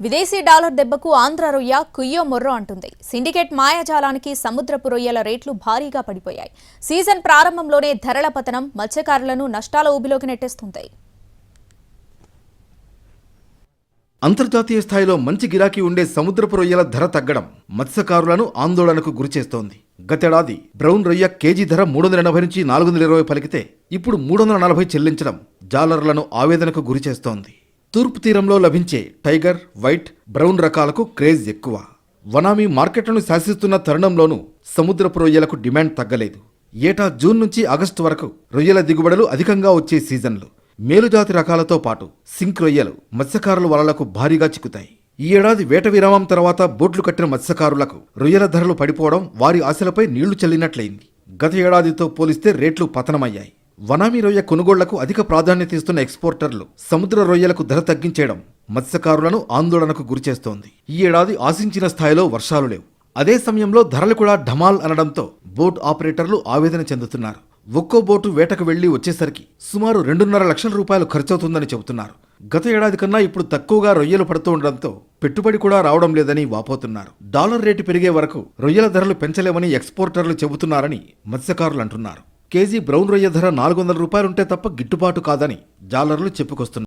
విదేశీ డాలర్ దెబ్బకు ఆంధ్ర రొయ్య కుయ్యో మొర్రో అంటుంది. సిండికేట్ మాయాజాలానికి సముద్రపు రొయ్యల రేట్లు భారీగా పడిపోయాయి. సీజన్ ప్రారంభంలోనే ధరల పతనం మత్స్యకారులను నష్టాల ఊబిలోకి నెట్టేస్తుంది. అంతర్జాతీయ స్థాయిలో మంచి గిరాకీ ఉండే సముద్రపు రొయ్యల ధర తగ్గడం మత్స్యకారులను ఆందోళనకు గురిచేస్తోంది గతేడాది బ్రౌన్ రొయ్య కేజీ ధర మూడు వందల ఎనభై నుంచి నాలుగు వందల ఇరవై పలికితే ఇప్పుడు మూడు వందల నలభై చెల్లించడం జాలర్లను ఆవేదనకు గురిచేస్తోంది తూర్పు తీరంలో లభించే టైగర్ వైట్ బ్రౌన్ రకాలకు క్రేజ్ ఎక్కువ. వనామీ మార్కెట్లను శాసిస్తున్న తరుణంలోనూ సముద్రపు రొయ్యలకు డిమాండ్ తగ్గలేదు. ఏటా జూన్ నుంచి ఆగస్టు వరకు రొయ్యల దిగుబడులు అధికంగా వచ్చే సీజన్లు. మేలుజాతి రకాలతో పాటు సింక్ రొయ్యలు మత్స్యకారుల వలలకు భారీగా చిక్కుతాయి. ఈ ఏడాది వేట విరామం తర్వాత బోట్లు కట్టిన మత్స్యకారులకు రొయ్యల ధరలు పడిపోవడం వారి ఆశలపై నీళ్ళు చల్లినట్లయింది. గత ఏడాదితో పోలిస్తే రేట్లు పతనమయ్యాయి. వనామీ రొయ్య కొనుగోళ్ళకు అధిక ప్రాధాన్యత ఇస్తున్న ఎక్స్పోర్టర్లు సముద్ర రొయ్యలకు ధర తగ్గించేయడం మత్స్యకారులను ఆందోళనకు గురిచేస్తోంది ఈ ఏడాది ఆశించిన స్థాయిలో వర్షాలు లేవు. అదే సమయంలో ధరలు కూడా ఢమాల్ అనడంతో బోట్ ఆపరేటర్లు ఆవేదన చెందుతున్నారు. ఒక్కో బోటు వేటకు వెళ్ళి వచ్చేసరికి సుమారు రెండున్నర లక్షల రూపాయలు ఖర్చవుతుందని చెబుతున్నారు. గత ఏడాది కన్నా ఇప్పుడు తక్కువగా రొయ్యలు పడుతూ ఉండడంతో పెట్టుబడి కూడా రావడం లేదని వాపోతున్నారు. డాలర్ రేటు పెరిగే వరకు రొయ్యల ధరలు పెంచలేమని ఎక్స్పోర్టర్లు చెబుతున్నారని మత్స్యకారులు అంటున్నారు. కేజీ బ్రౌన్ రొయ్య ధర నాలుగు వందల రూపాయలుంటే తప్ప గిట్టుబాటు కాదని జాలర్లు చెప్పుకొస్తున్నారు.